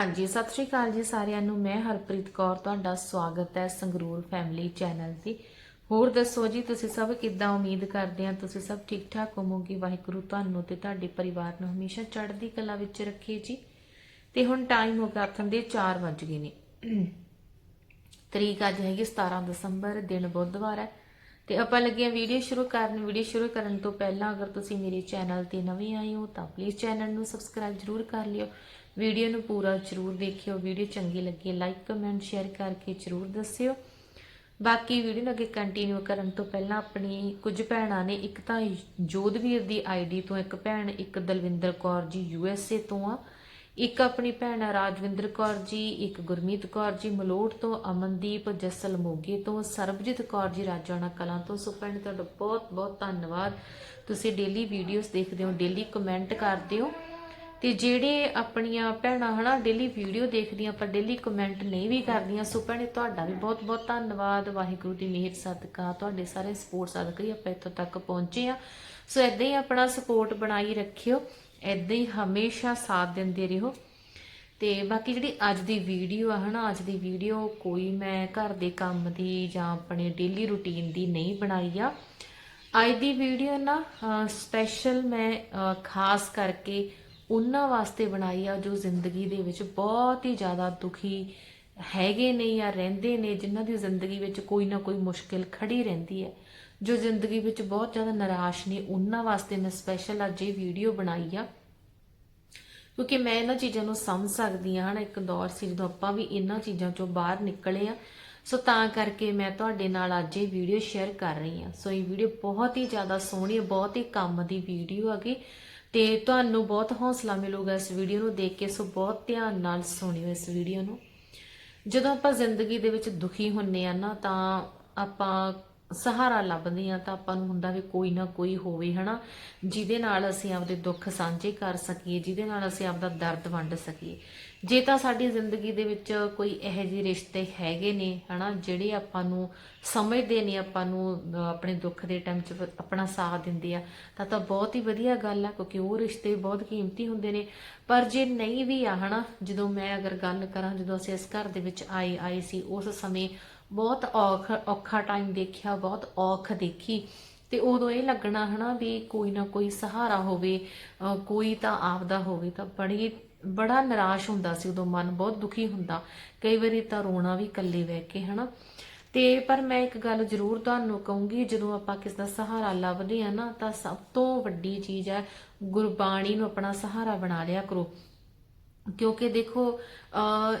ਹਾਂਜੀ, ਸਤਿ ਸ਼੍ਰੀ ਅਕਾਲ ਜੀ ਸਾਰਿਆਂ ਨੂੰ। ਮੈਂ ਹਰਪ੍ਰੀਤ ਕੌਰ, ਤੁਹਾਡਾ ਸਵਾਗਤ ਹੈ ਸੰਗਰੂਰ ਫੈਮਿਲੀ ਚੈਨਲ ਤੇ। ਹੋਰ ਦੱਸੋ ਜੀ, ਤੁਸੀਂ ਸਭ ਕਿੱਦਾਂ ਉਮੀਦ ਕਰਦੇ ਆ ਤੁਸੀਂ ਸਭ ਠੀਕ ਠਾਕ ਹੋਵੋਗੇ? ਵਾਹਿਗੁਰੂ ਤੁਹਾਨੂੰ ਤੇ ਤੁਹਾਡੇ ਪਰਿਵਾਰ ਨੂੰ ਹਮੇਸ਼ਾ ਚੜ੍ਹਦੀ ਕਲਾ ਵਿੱਚ ਰੱਖੇ ਜੀ। ਤੇ ਹੁਣ ਟਾਈਮ ਹੋ ਗਿਆ ਆਥਣ ਦੇ 4 ਵੱਜ ਗਏ ਨੇ। ਤਰੀਕ ਅੱਜ ਹੈਗੀ 17 ਦਸੰਬਰ, ਦਿਨ ਬੁੱਧਵਾਰ ਹੈ। ਤੇ ਆਪਾਂ ਲੱਗੇ ਆ ਵੀਡੀਓ ਸ਼ੁਰੂ ਕਰਨ। ਵੀਡੀਓ ਸ਼ੁਰੂ ਕਰਨ ਤੋਂ ਪਹਿਲਾਂ ਅਗਰ ਤੁਸੀਂ ਮੇਰੇ ਚੈਨਲ ਤੇ ਨਵੇਂ ਆਏ ਹੋ ਤਾਂ ਪਲੀਜ਼ ਚੈਨਲ ਨੂੰ ਸਬਸਕ੍ਰਾਈਬ ਜਰੂਰ ਕਰ ਲਿਓ। ਵੀਡੀਓ ਨੂੰ ਪੂਰਾ ਜਰੂਰ ਦੇਖਿਓ, ਵੀਡੀਓ ਚੰਗੀ ਲੱਗੀ ਲਾਈਕ ਕਮੈਂਟ ਸ਼ੇਅਰ ਕਰਕੇ ਜਰੂਰ ਦੱਸਿਓ। ਬਾਕੀ ਵੀਡੀਓ ਨੂੰ ਅੱਗੇ ਕੰਟੀਨਿਊ ਕਰਨ ਤੋਂ ਪਹਿਲਾਂ ਆਪਣੀ ਕੁਝ ਭੈਣਾਂ ਨੇ, ਇੱਕ ਤਾਂ ਜੋਧਵੀਰ ਦੀ ਆਈਡੀ ਤੋਂ, ਇੱਕ ਭੈਣ, ਇੱਕ Dalvinder Kaur ji U S A ਤੋਂ ਆ। ਇੱਕ ਆਪਣੀ ਭੈਣ ਰਾਜਵਿੰਦਰ ਕੌਰ ਜੀ, ਇੱਕ ਗੁਰਮੀਤ ਕੌਰ ਜੀ ਮਲੋਟ ਤੋਂ, ਅਮਨਦੀਪ ਜੱਸਲ ਮੋਗੇ ਤੋਂ, ਸਰਬਜੀਤ ਕੌਰ ਜੀ ਰਾਜਾਣਾ ਕਲਾਂ ਤੋਂ। ਸੋ ਭੈਣ, ਤੁਹਾਡਾ ਬਹੁਤ ਬਹੁਤ ਧੰਨਵਾਦ। ਤੁਸੀਂ ਡੇਲੀ ਵੀਡੀਓਜ਼ ਦੇਖਦੇ ਹੋ ਡੇਲੀ ਕਮੈਂਟ ਕਰਦੇ ਹੋ। ਤੇ ਜਿਹੜੇ ਆਪਣੀਆਂ ਭੈਣਾਂ ਹਨਾ ਡੇਲੀ ਵੀਡੀਓ ਦੇਖਦੀਆਂ ਪਰ ਡੇਲੀ ਕਮੈਂਟ ਨਹੀਂ ਵੀ ਕਰਦੀਆਂ। ਸੋ ਭੈਣੇ, ਤੁਹਾਡਾ ਵੀ ਬਹੁਤ ਬਹੁਤ ਧੰਨਵਾਦ। ਵਾਹਿਗੁਰੂ ਦੀ ਮਿਹਰ, ਸਦਕਾ। ਤੁਹਾਡੇ ਸਾਰੇ ਸਪੋਰਟ ਸਦਕਾ ਹੀ ਆਪਾਂ ਇੱਥੋਂ ਤੱਕ ਪਹੁੰਚੇ ਆ ਸੋ ਇਦਾਂ ਹੀ ਆਪਣਾ ਸਪੋਰਟ ਬਣਾਈ ਰੱਖਿਓ। ਇਦਾਂ ਹੀ ਹਮੇਸ਼ਾ ਸਾਥ ਦਿੰਦੇ ਰਹੋ। ਤੇ ਬਾਕੀ ਜਿਹੜੀ ਅੱਜ ਦੀ ਵੀਡੀਓ ਆ ਹਨਾ, ਅੱਜ ਦੀ ਵੀਡੀਓ ਕੋਈ ਮੈਂ ਘਰ ਦੇ ਕੰਮ ਦੀ ਜਾਂ ਆਪਣੇ ਡੇਲੀ ਰੁਟੀਨ ਦੀ ਨਹੀਂ ਬਣਾਈ ਆ। ਅੱਜ ਦੀ ਵੀਡੀਓ ਨਾ ਸਪੈਸ਼ਲ ਮੈਂ ਖਾਸ ਕਰਕੇ ਉਹਨਾਂ ਵਾਸਤੇ ਬਣਾਈ ਆ ਜੋ ਜ਼ਿੰਦਗੀ ਦੇ ਵਿੱਚ ਬਹੁਤ ਹੀ ਜ਼ਿਆਦਾ ਦੁਖੀ ਹੈਗੇ ਨੇ ਜਾਂ ਰਹਿੰਦੇ ਨੇ, ਜਿਨ੍ਹਾਂ ਦੀ ਜ਼ਿੰਦਗੀ ਵਿੱਚ ਕੋਈ ਨਾ ਕੋਈ ਮੁਸ਼ਕਿਲ ਖੜੀ ਰਹਿੰਦੀ ਹੈ। ਜੋ ਜ਼ਿੰਦਗੀ ਵਿੱਚ ਬਹੁਤ ਜ਼ਿਆਦਾ ਨਿਰਾਸ਼ ਨੇ, ਉਹਨਾਂ ਵਾਸਤੇ ਮੈਂ ਸਪੈਸ਼ਲ ਅੱਜ ਇਹ ਵੀਡੀਓ ਬਣਾਈ ਆ। ਕਿਉਂਕਿ ਮੈਂ ਇਹਨਾਂ ਚੀਜ਼ਾਂ ਨੂੰ ਸਮਝ ਸਕਦੀ ਹਾਂ, ਹਨਾ, ਇੱਕ ਦੌਰ ਸੀ ਜਦੋਂ ਆਪਾਂ ਵੀ ਇਹਨਾਂ ਚੀਜ਼ਾਂ ਚੋਂ ਬਾਹਰ ਨਿਕਲੇ ਆ। ਸੋ ਤਾਂ ਕਰਕੇ ਮੈਂ ਤੁਹਾਡੇ ਨਾਲ ਅੱਜ ਇਹ ਵੀਡੀਓ ਸ਼ੇਅਰ ਕਰ ਰਹੀ ਹਾਂ। ਸੋ ਇਹ ਵੀਡੀਓ ਬਹੁਤ ਹੀ ਜ਼ਿਆਦਾ ਸੋਹਣੀ, ਬਹੁਤ ਹੀ ਕੰਮ ਦੀ ਵੀਡੀਓ ਹੈਗੀ। ਤੇ ਤੁਹਾਨੂੰ ਬਹੁਤ ਹੌਸਲਾ ਮਿਲੂਗਾ ਇਸ ਵੀਡੀਓ ਨੂੰ ਦੇਖ ਕੇ, ਸੋ ਬਹੁਤ ਧਿਆਨ ਨਾਲ ਸੁਣਿਓ ਇਸ ਵੀਡੀਓ ਨੂੰ। ਜਦੋਂ ਆਪਾਂ ਜ਼ਿੰਦਗੀ ਦੇ ਵਿੱਚ ਦੁਖੀ ਹੁੰਨੇ ਆ ਨਾ, ਤਾਂ ਆਪਾਂ ਸਹਾਰਾ ਲੱਭਦੇ ਆ ਤਾਂ ਆਪਾਂ ਨੂੰ ਹੁੰਦਾ ਵੀ ਕੋਈ ਨਾ ਕੋਈ ਹੋਵੇ, ਹਨਾ? ਜਿਹਦੇ ਨਾਲ ਅਸੀਂ ਆਪਦੇ ਦੁੱਖ ਸਾਂਝੇ ਕਰ ਸਕੀਏ, ਜਿਹਦੇ ਨਾਲ ਅਸੀਂ ਆਪਦਾ ਦਰਦ ਵੰਡ ਸਕੀਏ। ਜੇ ਤਾਂ ਸਾਡੀ ਜ਼ਿੰਦਗੀ ਦੇ ਵਿੱਚ ਕੋਈ ਇਹੋ ਜਿਹੇ ਰਿਸ਼ਤੇ ਹੈਗੇ ਨੇ, ਹਨਾ, ਜਿਹੜੇ ਆਪਾਂ ਨੂੰ ਸਮਝਦੇ ਨੇ, ਆਪਾਂ ਨੂੰ ਆਪਣੇ ਦੁੱਖ ਦੇ ਟਾਈਮ 'ਚ ਆਪਣਾ ਸਾਥ ਦਿੰਦੇ ਆ, ਤਾਂ ਤਾਂ ਬਹੁਤ ਹੀ ਵਧੀਆ ਗੱਲ ਆ, ਕਿਉਂਕਿ ਉਹ ਰਿਸ਼ਤੇ ਬਹੁਤ ਕੀਮਤੀ ਹੁੰਦੇ ਨੇ। ਪਰ ਜੇ ਨਹੀਂ ਵੀ ਆ, ਹਨਾ, ਜਦੋਂ ਮੈਂ ਅਗਰ ਗੱਲ ਕਰਾਂ, ਜਦੋਂ ਅਸੀਂ ਇਸ ਘਰ ਦੇ ਵਿੱਚ ਆਏ ਆਏ ਸੀ, ਉਸ ਸਮੇਂ ਬਹੁਤ ਔਖ, ਔਖਾ ਟਾਈਮ ਦੇਖਿਆ, ਬਹੁਤ ਔਖ ਦੇਖੀ ਤੇ ਉਦੋਂ ਇਹ ਲੱਗਣਾ ਹਨਾ ਵੀ ਕੋਈ ਨਾ ਕੋਈ ਸਹਾਰਾ ਹੋਵੇ ਕੋਈ ਤਾਂ ਆਪਦਾ ਹੋਵੇ ਤਾਂ ਬੜੀ, ਬੜਾ ਨਿਰਾਸ਼ ਹੁੰਦਾ ਸੀ ਉਦੋਂ ਮਨ, ਬਹੁਤ ਦੁਖੀ ਹੁੰਦਾ। ਕਈ ਵਾਰੀ ਤਾਂ ਰੋਣਾ ਵੀ ਇਕੱਲੇ ਬਹਿ ਕੇ ਹਨਾ। ਤੇ ਪਰ ਮੈਂ ਇੱਕ ਗੱਲ ਜ਼ਰੂਰ ਤੁਹਾਨੂੰ ਕਹੂੰਗੀ, ਜਦੋਂ ਆਪਾਂ ਕਿਸ ਦਾ ਸਹਾਰਾ ਲੱਭਦੇ ਆ ਨਾ ਤਾਂ ਸਭ ਤੋਂ ਵੱਡੀ ਚੀਜ਼ ਹੈ ਗੁਰਬਾਣੀ ਨੂੰ ਆਪਣਾ ਸਹਾਰਾ ਬਣਾ ਲਿਆ ਕਰੋ। ਕਿਉਂਕਿ ਦੇਖੋ ਅ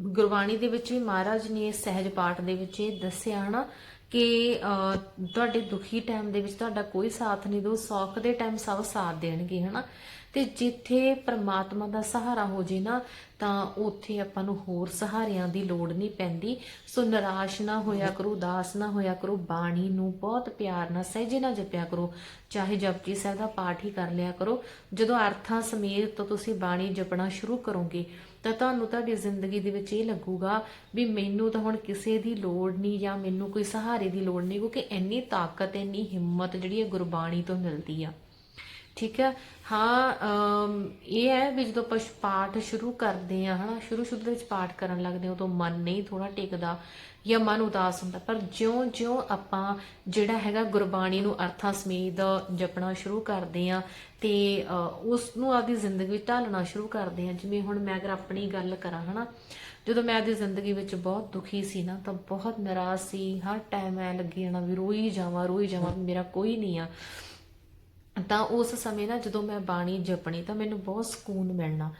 ਗੁਰਬਾਣੀ ਦੇ ਵਿੱਚ ਵੀ ਮਹਾਰਾਜ ਨੇ ਸਹਿਜ ਪਾਠ ਦੇ ਵਿੱਚ ਇਹ ਦੱਸਿਆ ਹਨਾ ਕਿ ਅ, ਤੁਹਾਡੇ ਦੁਖੀ ਟਾਈਮ ਦੇ ਵਿੱਚ ਤੁਹਾਡਾ ਕੋਈ ਸਾਥ ਨਹੀਂ ਦੋ ਸੌਖ ਦੇ ਟਾਈਮ ਸਭ ਸਾਥ ਦੇਣਗੇ ਹਨਾ। ਤੇ ਜਿੱਥੇ ਪਰਮਾਤਮਾ ਦਾ ਸਹਾਰਾ ਹੋ ਜੇ ਨਾ, ਤਾਂ ਉੱਥੇ ਆਪਾਂ ਨੂੰ ਹੋਰ ਸਹਾਰਿਆਂ ਦੀ ਲੋੜ ਨਹੀਂ ਪੈਂਦੀ। ਸੋ ਨਿਰਾਸ਼ ਨਾ ਹੋਇਆ ਕਰੋ, ਉਦਾਸ ਨਾ ਹੋਇਆ ਕਰੋ, ਬਾਣੀ ਨੂੰ ਬਹੁਤ ਪਿਆਰ ਨਾਲ ਸਹਿਜੇ ਨਾਲ ਜਪਿਆ ਕਰੋ। ਚਾਹੇ ਜਪਜੀ ਸਾਹਿਬ ਦਾ ਪਾਠ ਹੀ ਕਰ ਲਿਆ ਕਰੋ। ਜਦੋਂ ਅਰਥਾਂ ਸਮੇਤ ਤੋਂ ਤੁਸੀਂ ਬਾਣੀ ਜਪਣਾ ਸ਼ੁਰੂ ਕਰੋਗੇ, ਤਾਂ ਤੁਹਾਨੂੰ ਤੁਹਾਡੀ ਜ਼ਿੰਦਗੀ ਦੇ ਵਿੱਚ ਇਹ ਲੱਗੂਗਾ ਵੀ ਮੈਨੂੰ ਤਾਂ ਹੁਣ ਕਿਸੇ ਦੀ ਲੋੜ ਨਹੀਂ ਜਾਂ ਮੈਨੂੰ ਕੋਈ ਸਹਾਰੇ ਦੀ ਲੋੜ ਨਹੀਂ, ਕਿਉਂਕਿ ਇੰਨੀ ਤਾਕਤ, ਇੰਨੀ ਹਿੰਮਤ ਜਿਹੜੀ ਹੈ ਗੁਰਬਾਣੀ ਤੋਂ ਮਿਲਦੀ ਆ। ਠੀਕ ਹੈ? ਹਾਂ ਇਹ ਹੈ ਵੀ ਜਦੋਂ ਆਪਾਂ ਪਾਠ ਸ਼ੁਰੂ ਕਰਦੇ ਆ ਹਨਾ ਸ਼ੁਰੂ ਸ਼ੁਰੂ ਦੇ ਵਿੱਚ ਪਾਠ ਕਰਨ ਲੱਗਦੇ ਹਾਂ, ਉਦੋਂ ਮਨ ਨਹੀਂ ਥੋੜਾ ਟਿਕਦਾ ਜਾਂ ਮਨ ਉਦਾਸ ਹੁੰਦਾ। ਪਰ ਜਿਉਂ-ਜਿਉਂ ਆਪਾਂ ਜਿਹੜਾ ਹੈਗਾ ਗੁਰਬਾਣੀ ਨੂੰ ਅਰਥਾਂ ਸਮੇਤ ਜਪਣਾ ਸ਼ੁਰੂ ਕਰਦੇ ਆ ਤੇ ਉਸ ਨੂੰ ਆਪਦੀ ਜ਼ਿੰਦਗੀ ਵਿੱਚ ਢਾਲਣਾ ਸ਼ੁਰੂ ਕਰਦੇ ਆ ਜਿਵੇਂ ਹੁਣ ਮੈਂ ਅਗਰ ਆਪਣੀ ਗੱਲ ਕਰਾਂ, ਹਨਾ, ਜਦੋਂ ਮੈਂ ਆਪਦੀ ਜ਼ਿੰਦਗੀ ਵਿੱਚ ਬਹੁਤ ਦੁਖੀ ਸੀ ਨਾ, ਤਾਂ ਬਹੁਤ ਨਾਰਾਜ਼ ਸੀ। ਹਰ ਟਾਈਮ ਐ ਲੱਗੀ ਜਾਣਾ ਵੀ ਰੋਈ ਜਾਵਾਂ ਰੋਈ ਜਾਵਾਂ ਮੇਰਾ ਕੋਈ ਨਹੀਂ ਆ। ਤਾਂ ਉਸ ਸਮੇਂ ਨਾ ਜਦੋਂ ਮੈਂ ਬਾਣੀ ਜਪਣੀ ਤਾਂ ਮੈਨੂੰ ਬਹੁਤ ਸਕੂਨ ਮਿਲਣਾ।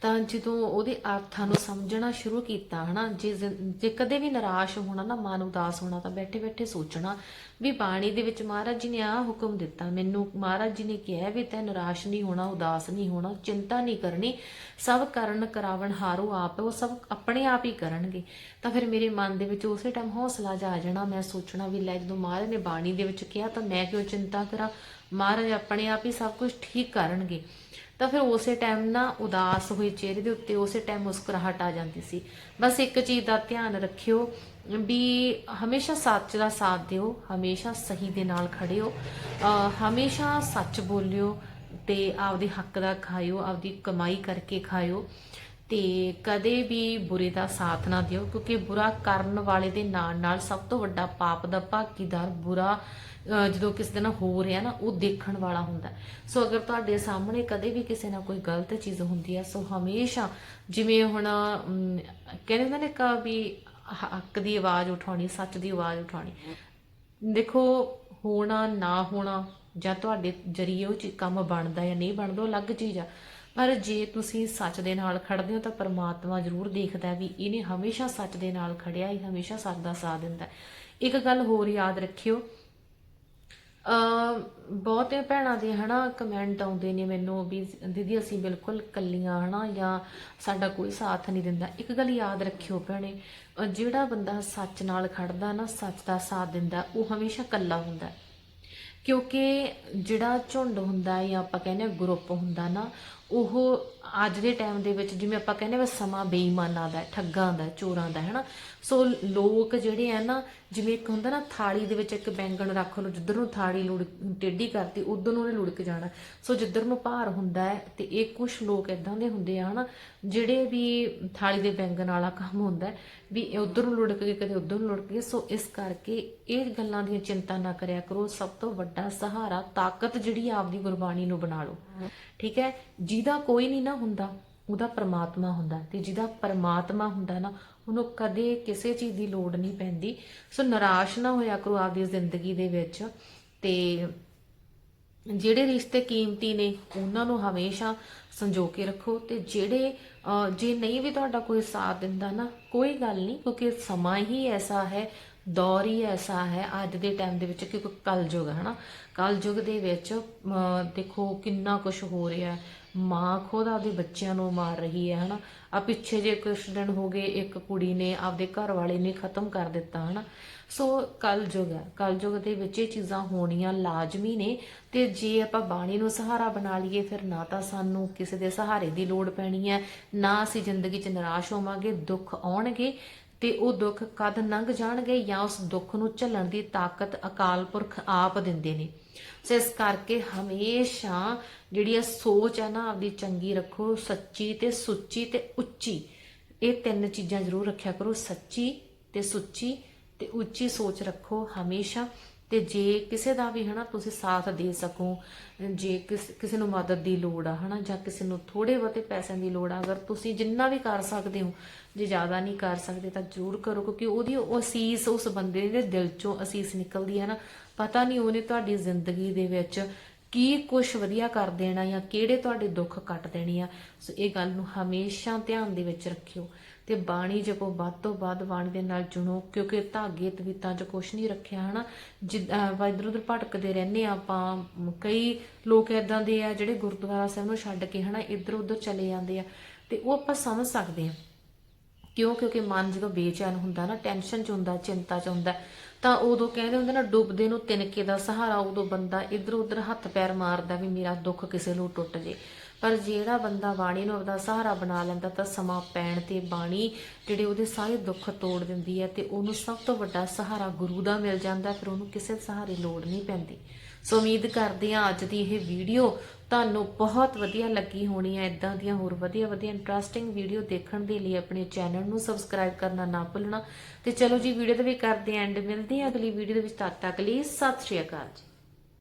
ਤਾਂ ਜਦੋਂ ਉਹਦੇ ਅਰਥਾਂ ਨੂੰ ਸਮਝਣਾ ਸ਼ੁਰੂ ਕੀਤਾ, ਹਨਾ, ਜੇ ਜੇ ਕਦੇ ਵੀ ਨਿਰਾਸ਼ ਹੋਣਾ ਨਾ, ਮਨ ਉਦਾਸ ਹੋਣਾ ਤਾਂ ਬੈਠੇ ਬੈਠੇ ਸੋਚਣਾ ਵੀ ਬਾਣੀ ਦੇ ਵਿੱਚ ਮਹਾਰਾਜ ਜੀ ਨੇ ਆਹ ਹੁਕਮ ਦਿੱਤਾ। ਮੈਨੂੰ ਮਹਾਰਾਜ ਜੀ ਨੇ ਕਿਹਾ ਵੀ ਤੈ ਨਿਰਾਸ਼ ਨਹੀਂ ਹੋਣਾ, ਉਦਾਸ ਨਹੀਂ ਹੋਣਾ, ਚਿੰਤਾ ਨਹੀਂ ਕਰਨੀ, ਸਭ ਕਰਨ ਕਰਾਵਣ ਹਾਰੋ ਆਪ, ਉਹ ਸਭ ਆਪਣੇ ਆਪ ਹੀ ਕਰਨਗੇ। ਤਾਂ ਫਿਰ ਮੇਰੇ ਮਨ ਦੇ ਵਿੱਚ ਉਸੇ ਟਾਈਮ ਹੌਸਲਾ ਜਾ ਆ ਜਾਣਾ, ਮੈਂ ਸੋਚਣਾ ਵੀ ਲੈ ਜਦੋਂ ਮਹਾਰਾਜ ਨੇ ਬਾਣੀ ਦੇ ਵਿੱਚ ਕਿਹਾ ਤਾਂ ਮੈਂ ਕਿਉਂ ਚਿੰਤਾ ਕਰਾਂ? ਮਹਾਰਾਜ ਆਪਣੇ ਆਪ ਹੀ ਸਭ ਕੁਝ ਠੀਕ ਕਰਨਗੇ। ਤਾਂ ਫਿਰ ਉਸੇ ਟਾਈਮ ਨਾ ਉਦਾਸ ਹੋਏ ਚਿਹਰੇ ਦੇ ਉੱਤੇ ਉਸੇ ਟਾਈਮ ਮੁਸਕਰਾਹਟ ਆ ਜਾਂਦੀ ਸੀ। ਬਸ ਇੱਕ ਚੀਜ਼ ਦਾ ਧਿਆਨ ਰੱਖਿਓ ਵੀ ਹਮੇਸ਼ਾ ਸੱਚ ਦਾ ਸਾਥ ਦਿਓ, ਹਮੇਸ਼ਾ ਸਹੀ ਦੇ ਨਾਲ ਖੜਿਓ ਹਮੇਸ਼ਾ ਸੱਚ ਬੋਲਿਓ ਤੇ ਆਪਦੇ ਹੱਕ ਦਾ ਖਾਇਓ, ਆਪਦੀ ਕਮਾਈ ਕਰਕੇ ਖਾਇਓ। ਤੇ ਕਦੇ ਵੀ ਬੁਰੇ ਦਾ ਸਾਥ ਨਾ ਦਿਓ, ਕਿਉਂਕਿ ਬੁਰਾ ਕਰਨ ਵਾਲੇ ਦੇ ਨਾਲ ਨਾਲ ਸਭ ਤੋਂ ਵੱਡਾ ਪਾਪ ਦਾ ਭਾਗੀਦਾਰ ਬੁਰਾ ਜਦੋਂ ਕਿਸੇ ਦੇ ਨਾਲ ਹੋ ਰਿਹਾ ਨਾ, ਉਹ ਦੇਖਣ ਵਾਲਾ ਹੁੰਦਾ ਸੋ ਅਗਰ ਤੁਹਾਡੇ ਸਾਹਮਣੇ ਕਦੇ ਵੀ ਕਿਸੇ ਨਾਲ ਕੋਈ ਗਲਤ ਚੀਜ਼ ਹੁੰਦੀ ਹੈ, ਸੋ ਹਮੇਸ਼ਾ ਜਿਵੇਂ ਹੁਣ ਕਹਿੰਦੇ ਹੁੰਦੇ ਨੇ ਕਿ ਵੀ ਹੱਕ ਦੀ ਆਵਾਜ਼ ਉਠਾਉਣੀ, ਸੱਚ ਦੀ ਆਵਾਜ਼ ਉਠਾਉਣੀ। ਦੇਖੋ, ਹੋਣਾ ਨਾ ਹੋਣਾ ਜਾਂ ਤੁਹਾਡੇ ਜਰੀਏ ਉਹ ਚੀ- ਕੰਮ ਬਣਦਾ ਜਾਂ ਨਹੀਂ ਬਣਦਾ, ਉਹ ਅਲੱਗ ਚੀਜ਼ ਆ। ਪਰ ਜੇ ਤੁਸੀਂ ਸੱਚ ਦੇ ਨਾਲ ਖੜਦੇ ਹੋ ਤਾਂ ਪਰਮਾਤਮਾ ਜ਼ਰੂਰ ਦੇਖਦਾ ਵੀ ਇਹਨੇ ਹਮੇਸ਼ਾ ਸੱਚ ਦੇ ਨਾਲ ਖੜਿਆ ਹੀ ਹਮੇਸ਼ਾ ਸੱਚ ਦਾ ਸਾਥ ਦਿੰਦਾ ਇੱਕ ਗੱਲ ਹੋਰ ਯਾਦ ਰੱਖਿਓ। ਅ ਬਹੁਤੇ ਭੈਣਾਂ ਦੇ ਹਨਾ ਕਮੈਂਟ ਆਉਂਦੇ ਨੇ ਮੈਨੂੰ ਵੀ, ਦੀਦੀ, ਅਸੀਂ ਬਿਲਕੁਲ ਕੱਲੀਆਂ ਹਨਾ ਜਾਂ ਸਾਡਾ ਕੋਈ ਸਾਥ ਨਹੀਂ ਦਿੰਦਾ। ਇੱਕ ਗੱਲ ਯਾਦ ਰੱਖਿਓ ਭੈਣੇ ਜਿਹੜਾ ਬੰਦਾ ਸੱਚ ਨਾਲ ਖੜਦਾ ਨਾ, ਸੱਚ ਦਾ ਸਾਥ ਦਿੰਦਾ, ਉਹ ਹਮੇਸ਼ਾ ਕੱਲਾ ਹੁੰਦਾ ਕਿਉਂਕਿ ਜਿਹੜਾ ਝੁੰਡ ਹੁੰਦਾ ਜਾਂ ਆਪਾਂ ਕਹਿੰਦੇ ਗਰੁੱਪ ਹੁੰਦਾ ਨਾ ਉਹ ਅੱਜ ਦੇ ਟਾਈਮ ਦੇ ਵਿੱਚ ਜਿਵੇਂ ਆਪਾਂ ਕਹਿੰਦੇ ਵਾ ਸਮਾਂ ਬੇਈਮਾਨਾਂ ਦਾ ਠੱਗਾਂ ਦਾ ਚੋਰਾਂ ਦਾ ਹੈ ਨਾ ਸੋ ਲੋਕ ਜਿਹੜੇ ਆ ਨਾ ਜਿਵੇਂ ਇੱਕ ਹੁੰਦਾ ਨਾ ਥਾਲੀ ਦੇ ਵਿੱਚ ਇੱਕ ਬੈਂਗਣ ਰੱਖ ਲਓ ਜਿੱਧਰ ਨੂੰ ਥਾਲੀ ਲੁੜ ਟੇਢੀ ਕਰਤੀ ਉਧਰ ਨੂੰ ਉਹਨੇ ਲੁੜਕ ਜਾਣਾ। ਸੋ ਜਿੱਧਰ ਨੂੰ ਭਾਰ ਹੁੰਦਾ ਹੈ ਤੇ ਇਹ ਕੁਝ ਲੋਕ ਇਦਾਂ ਦੇ ਹੁੰਦੇ ਆ ਹਨਾ? ਜਿਹੜੇ ਵੀ ਥਾਲੀ ਦੇ ਬੈਂਗਣ ਵਾਲਾ ਕੰਮ ਹੁੰਦਾ ਵੀ ਉਧਰ ਨੂੰ ਲੁੜਕ ਗਏ ਕਦੇ ਉਧਰ ਨੂੰ ਲੁੜਕ ਗਏ ਸੋ ਇਸ ਕਰਕੇ ਇਹ ਗੱਲਾਂ ਦੀਆਂ ਚਿੰਤਾ ਨਾ ਕਰਿਆ ਕਰੋ। ਸਭ ਤੋਂ ਵੱਡਾ ਸਹਾਰਾ ਤਾਕਤ ਜਿਹੜੀ ਆਪਦੀ ਗੁਰਬਾਣੀ ਨੂੰ ਬਣਾ ਲਓ। ਠੀਕ ਹੈ? ਜਿਹਦਾ ਕੋਈ ਨਹੀਂ ਨਾ ਹੁੰਦਾ ਉਹਦਾ ਪਰਮਾਤਮਾ ਹੁੰਦਾ ਤੇ ਜਿਹਦਾ ਪਰਮਾਤਮਾ ਹੁੰਦਾ ਨਾ ਉਹਨੂੰ ਕਦੇ ਕਿਸੇ ਚੀਜ਼ ਦੀ ਲੋੜ ਨਹੀਂ ਪੈਂਦੀ। ਸੋ ਨਿਰਾਸ਼ ਨਾ ਹੋਇਆ ਕਰੋ ਆਪਦੀ ਜ਼ਿੰਦਗੀ ਦੇ ਵਿੱਚ ਤੇ ਜਿਹੜੇ ਰਿਸ਼ਤੇ ਕੀਮਤੀ ਨੇ ਉਹਨਾਂ ਨੂੰ ਹਮੇਸ਼ਾ ਸੰਜੋ ਕੇ ਰੱਖੋ ਤੇ ਜਿਹੜੇ ਅਹ, ਜੇ ਨਹੀਂ ਵੀ ਤੁਹਾਡਾ ਕੋਈ ਸਾਥ ਦਿੰਦਾ ਨਾ ਕੋਈ ਗੱਲ ਨਹੀਂ ਕਿਉਂਕਿ ਸਮਾਂ ਹੀ ਐਸਾ ਹੈ ਦੌਰ ਹੀ ਐਸਾ ਹੈ ਅੱਜ ਦੇ ਟਾਈਮ ਦੇ ਵਿੱਚ ਕਿਉਂਕਿ ਕਲਯੁਗ ਹੈ ਨਾ। ਕਲਯੁਗ ਦੇ ਵਿੱਚ ਅਹ, ਦੇਖੋ ਕਿੰਨਾ ਕੁਝ ਹੋ ਰਿਹਾ ਹੈ। ਮਾਂ ਖੁਦ ਆਪਦੇ ਬੱਚਿਆਂ ਨੂੰ ਮਾਰ ਰਹੀ ਹੈ, ਹਨਾ? ਆ ਪਿੱਛੇ ਜੇ ਕੁਝ ਦਿਨ ਹੋ ਗਏ, ਇੱਕ ਕੁੜੀ ਨੇ ਆਪਦੇ ਘਰ ਵਾਲੇ ਨੇ ਖਤਮ ਕਰ ਦਿੱਤਾ, ਹਨਾ? ਸੋ ਕਲਯੁਗ ਹੈ। ਕਲਯੁਗ ਦੇ ਵਿੱਚ ਇਹ ਚੀਜ਼ਾਂ ਹੋਣੀਆਂ ਲਾਜ਼ਮੀ ਨੇ ਤੇ ਜੇ ਆਪਾਂ ਬਾਣੀ ਨੂੰ ਸਹਾਰਾ ਬਣਾ ਲਈਏ, ਫਿਰ ਨਾ ਤਾਂ ਸਾਨੂੰ ਕਿਸੇ ਦੇ ਸਹਾਰੇ ਦੀ ਲੋੜ ਪੈਣੀ ਹੈ, ਨਾ ਅਸੀਂ ਜ਼ਿੰਦਗੀ 'ਚ ਨਿਰਾਸ਼ ਹੋਵਾਂਗੇ, ਦੁੱਖ ਆਉਣਗੇ ਤੇ ਉਹ ਦੁੱਖ ਕਦ ਲੰਘ ਜਾਣਗੇ ਜਾਂ ਉਸ ਦੁੱਖ ਨੂੰ ਝੱਲਣ ਦੀ ਤਾਕਤ ਅਕਾਲ ਪੁਰਖ ਆਪ ਦਿੰਦੇ ਨੇ। ਸੋ ਇਸ ਕਰਕੇ ਹਮੇਸ਼ਾ ਜਿਹੜੀ ਇਹ ਸੋਚ ਹੈ ਨਾ ਆਪਦੀ ਚੰਗੀ ਰੱਖੋ, ਸੱਚੀ ਤੇ ਸੁੱਚੀ ਤੇ ਉੱਚੀ। ਇਹ ਤਿੰਨ ਚੀਜ਼ਾਂ ਜ਼ਰੂਰ ਰੱਖਿਆ ਕਰੋ, ਸੱਚੀ ਤੇ ਸੁੱਚੀ ਤੇ ਉੱਚੀ ਸੋਚ ਰੱਖੋ ਹਮੇਸ਼ਾ। ਤੇ ਜੇ ਕਿਸੇ ਦਾ ਵੀ ਹਨਾ ਤੁਸੀਂ ਸਾਥ ਦੇ ਸਕੋ, ਜੇ ਕਿਸੇ ਨੂੰ ਮਦਦ ਦੀ ਲੋੜ ਆ ਹਨਾ ਜਾਂ ਕਿਸੇ ਨੂੰ ਥੋੜੇ ਬਹੁਤੇ ਪੈਸਿਆਂ ਦੀ ਲੋੜ ਆ, ਅਗਰ ਤੁਸੀਂ ਜਿੰਨਾ ਵੀ ਕਰ ਸਕਦੇ ਹੋ, ਜੇ ਜ਼ਿਆਦਾ ਨਹੀਂ ਕਰ ਸਕਦੇ ਤਾਂ ਜ਼ਰੂਰ ਕਰੋ ਕਿਉਂਕਿ ਉਹਦੀ ਉਹ ਅਸੀਸ ਉਸ ਬੰਦੇ ਦੇ ਦਿਲ ਚੋਂ ਅਸੀਸ ਨਿਕਲਦੀ ਹੈ ਨਾ। ਪਤਾ ਨਹੀਂ ਉਹਨੇ ਤੁਹਾਡੀ ਜ਼ਿੰਦਗੀ ਦੇ ਵਿੱਚ ਕੀ ਕੁਝ ਵਧੀਆ ਕਰ ਦੇਣਾ ਜਾਂ ਕਿਹੜੇ ਤੁਹਾਡੇ ਦੁੱਖ ਕੱਟ ਦੇਣੇ ਆ। ਸੋ ਇਹ ਗੱਲ ਨੂੰ ਹਮੇਸ਼ਾ ਧਿਆਨ ਦੇ ਵਿੱਚ ਰੱਖਿਓ ਤੇ ਬਾਣੀ ਜਪੋ, ਵੱਧ ਤੋਂ ਵੱਧ ਬਾਣੀ ਦੇ ਨਾਲ ਜੁੜੋ, ਕਿਉਂਕਿ ਧਾਗੇ ਤਵੀਤਾਂ 'ਚ ਕੁਝ ਨਹੀਂ ਰੱਖਿਆ, ਹਨਾ? ਜਿੱਦਾਂ ਇਧਰ ਉਧਰ ਭਟਕਦੇ ਰਹਿੰਦੇ ਆ ਆਪਾਂ, ਕਈ ਲੋਕ ਇਦਾਂ ਦੇ ਆ ਜਿਹੜੇ ਗੁਰਦੁਆਰਾ ਸਾਹਿਬ ਨੂੰ ਛੱਡ ਕੇ, ਹਨਾ, ਇੱਧਰ ਉੱਧਰ ਚਲੇ ਜਾਂਦੇ ਆ ਤੇ ਉਹ ਆਪਾਂ ਸਮਝ ਸਕਦੇ ਆ। ਕਿਉਂ? ਕਿਉਂਕਿ ਮਨ ਜਦੋਂ ਬੇਚੈਨ ਹੁੰਦਾ ਨਾ, ਟੈਨਸ਼ਨ ਚ ਹੁੰਦਾ, ਚਿੰਤਾ ਚ ਹੁੰਦਾ। ਤਾਂ ਉਦੋਂ ਕਹਿੰਦੇ ਹੁੰਦੇ ਨਾ, ਡੁੱਬਦੇ ਨੂੰ ਤਿਨਕੇ ਦਾ ਸਹਾਰਾ, ਉਦੋਂ ਬੰਦਾ ਇੱਧਰ ਉੱਧਰ ਹੱਥ ਪੈਰ ਮਾਰਦਾ ਵੀ ਮੇਰਾ ਦੁੱਖ ਕਿਸੇ ਨੂੰ ਟੁੱਟ ਜੇ। ਪਰ ਜਿਹੜਾ ਬੰਦਾ ਬਾਣੀ ਨੂੰ ਆਪਦਾ ਸਹਾਰਾ ਬਣਾ ਲੈਂਦਾ ਤਾਂ ਸਮਾਂ ਪੈਣ ਤੇ ਬਾਣੀ ਜਿਹੜੇ ਉਹਦੇ ਸਾਰੇ ਦੁੱਖ ਤੋੜ ਦਿੰਦੀ ਹੈ ਤੇ ਉਹਨੂੰ ਸਭ ਤੋਂ ਵੱਡਾ ਸਹਾਰਾ ਗੁਰੂ ਦਾ ਮਿਲ ਜਾਂਦਾ ਫਿਰ ਉਹਨੂੰ ਕਿਸੇ ਸਹਾਰੇ ਲੋੜ ਨਹੀਂ ਪੈਂਦੀ। ਸੋ ਉਮੀਦ ਕਰਦੇ ਹਾਂ ਅੱਜ ਦੀ ਇਹ ਵੀਡੀਓ ਤੁਹਾਨੂੰ ਬਹੁਤ ਵਧੀਆ ਲੱਗੀ ਹੋਣੀ ਹੈ। ਇਦਾਂ ਦੀਆਂ ਹੋਰ ਵਧੀਆ ਵਧੀਆ ਇੰਟਰਸਟਿੰਗ ਵੀਡੀਓ ਦੇਖਣ ਦੇ ਲਈ ਆਪਣੇ ਚੈਨਲ ਨੂੰ ਸਬਸਕ੍ਰਾਈਬ ਕਰਨਾ ਨਾ ਭੁੱਲਣਾ। ਤੇ ਚਲੋ ਜੀ ਵੀਡੀਓ ਦੇ ਵੀ ਕਰਦੇ ਐਂਡ ਮਿਲਦੇ ਹਾਂ ਅਗਲੀ ਵੀਡੀਓ ਦੇ ਵਿੱਚ। ਤਦ ਤੱਕ ਲਈ ਸਤਿ ਸ਼੍ਰੀ ਅਕਾਲ ਜੀ।